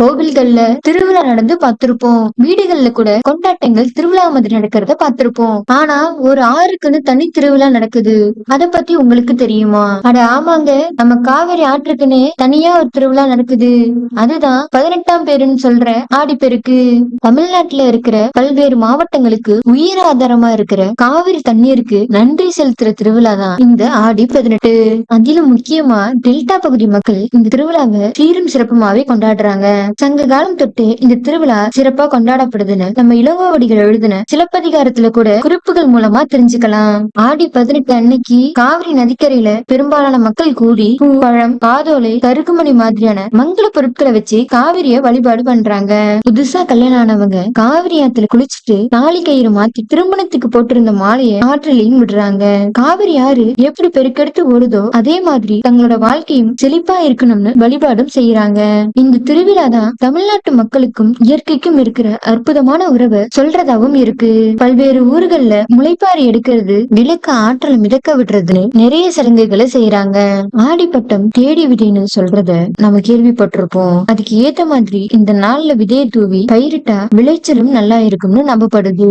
கோவில்கள்ல திருவிழா நடந்து பார்த்திருப்போம். வீடுகள்ல கூட கொண்டாட்டங்கள் திருவிழா மாதிரி நடக்கிறத பார்த்திருப்போம். ஆனா ஒரு ஆறுக்குன்னு தனி திருவிழா நடக்குது. அத பத்தி உங்களுக்கு தெரியுமா? அட ஆமாங்க. நம்ம காவிரி ஆற்றுக்குன்னு தனியா ஒரு திருவிழா நடக்குது. அதுதான் பதினெட்டாம் பேருன்னு சொல்ற ஆடிப்பெருக்கு தமிழ்நாட்டுல இருக்கிற பல்வேறு மாவட்டங்களுக்கு உயிர் ஆதாரமா இருக்கிற காவிரி தண்ணீருக்கு நன்றி செலுத்துற திருவிழா தான் இந்த ஆடி பதினெட்டு. அதிலும் முக்கியமா டெல்டா பகுதி மக்கள் இந்த திருவிழாவை சீரும் சிறப்புமாவே கொண்டாடுறாங்க. சங்க காலம் தொட்டு இந்த திருவிழா சிறப்பா கொண்டாடப்படுதுன்னு நம்ம இளங்கோவடிகள் எழுதின சிலப்பதிகாரத்துல கூட குறிப்புகள் மூலமா தெரிஞ்சுக்கலாம். ஆடி பதினெட்டு அன்னைக்கு காவிரி நதிக்கரையில பெரும்பாலான மக்கள் கூடி பூ பழம் காதோலை கருக்குமணி மாதிரியான மங்கள பொருட்களை வச்சு காவிரிய வழிபாடு பண்றாங்க. புதுசா கல்யாணம் ஆனவங்க காவிரி ஆத்துல குளிச்சுட்டு தாலி கயிறு மாத்தி திருமணத்துக்கு போட்டிருந்த மாலையை ஆற்றிலையும் விடுறாங்க. காவிரி ஆறு எப்படி பெருக்கெடுத்து ஓடுதோ அதே மாதிரி தங்களோட வாழ்க்கையும் செழிப்பா இருக்கணும்னு வழிபாடும் செய்யறாங்க இந்த திருவிழா தான் தமிழ்நாட்டு மக்களுக்கும் இயற்கைக்கும் இருக்கிற அற்புதமான உறவை சொல்றதாவும் இருக்கு. பல்வேறு ஊர்கள்ல முளைப்பாரி எடுக்கிறது விளக்க ஆற்றல் மிதக்க விடுறதுன்னு நிறைய சடங்குகளை செய்யறாங்க ஆடிப்பட்டம் தேடி விதைன்னு சொல்றத நம்ம கேள்விப்பட்டிருப்போம். அதுக்கு ஏத்த மாதிரி இந்த நாள்ல விதையை தூவி பயிரிட்டா விளைச்சலும் நல்லா இருக்கும்னு நம்பப்படுது.